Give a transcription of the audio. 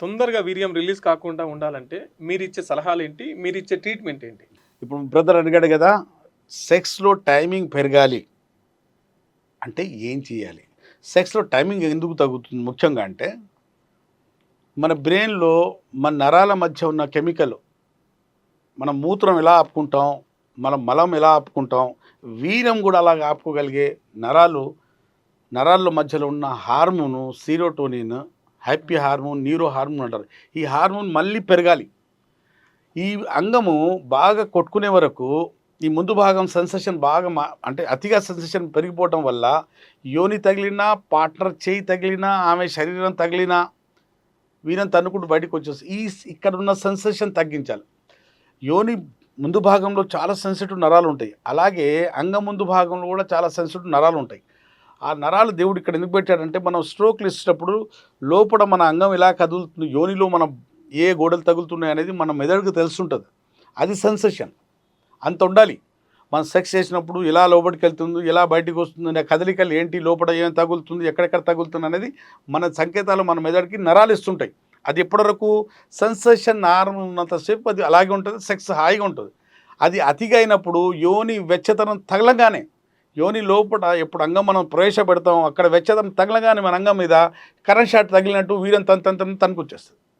తొందరగా వీర్యం రిలీజ్ కాకుండా ఉండాలంటే మీరు ఇచ్చే సలహాలు ఏంటి మీరు ఇచ్చే ట్రీట్మెంట్ ఏంటి? ఇప్పుడు బ్రదర్ అడిగాడు కదా సెక్స్లో టైమింగ్ పెరగాలి. అంటే ఏం చేయాలి? సెక్స్లో టైమింగ్ ఎందుకు తగ్గుతుంది ముఖ్యంగా అంటే మన బ్రెయిన్లో మన నరాల మధ్య ఉన్న కెమికల్ మన మూత్రం ఎలా ఆపుకుంటాం మన మలం ఎలా ఆపుకుంటాం వీరం కూడా అలాగ ఆపుకోగలిగే నరాలు నరాల మధ్యలో ఉన్న hormone serotonin happy hormone neuro hormone అంటారు. ఈ హార్మోన్ మళ్ళీ పెరగాలి. ఈ అంగము బాగా కొట్టుకునే వరకు ఈ ముందు భాగం సెన్సేషన్ బాగా మా అంటే అతిగా సెన్సేషన్ పెరిగిపోవటం వల్ల యోని తగిలినా పార్ట్నర్ చేయి తగిలినా ఆమె శరీరం తగిలినా వీరం తన్నుకుంటూ బయటకు వచ్చేసి ఈ ఇక్కడ ఉన్న సెన్సేషన్ తగ్గించాలి. యోని ముందు భాగంలో చాలా సెన్సిటివ్ నరాలు ఉంటాయి. అలాగే అంగం ముందు భాగంలో కూడా చాలా సెన్సిటివ్ నరాలు ఉంటాయి. ఆ నరాలు దేవుడు ఇక్కడ ఎందుకు పెట్టాడంటే మనం స్ట్రోక్లు ఇచ్చేటప్పుడు లోపల మన అంగం ఎలా కదులుతుంది యోనిలో మనం ఏ గోడలు తగులుతున్నాయి అనేది మన మెదడుకు తెలుసుంటుంది. అది సెన్సేషన్. అంత ఉండాలి. మనం సెక్స్ చేసినప్పుడు ఎలా లోపలికి వెళ్తుంది ఎలా బయటికి వస్తుంది అనే కదలికలు ఏంటి లోపల ఏం తగులుతుంది ఎక్కడెక్కడ తగులుతుంది అనేది మన సంకేతాలు మన మెదడుకి నరాలు ఇస్తుంటాయి. అది ఎప్పటివరకు సెన్సేషన్ నారం ఉన్నంతసేపు అది అలాగే ఉంటుంది సెక్స్ హాయిగా ఉంటుంది. అది అతిగా అయినప్పుడు యోని వెచ్చతనం తగలంగానే యోని లోపల ఎప్పుడు అంగం మనం ప్రవేశపెడతాం అక్కడ వెచ్చదనం తగలగానే మన అంగం మీద కరెంట్ షాట్ తగిలినట్టు వీరం తన తన తనకు వచ్చేస్తుంది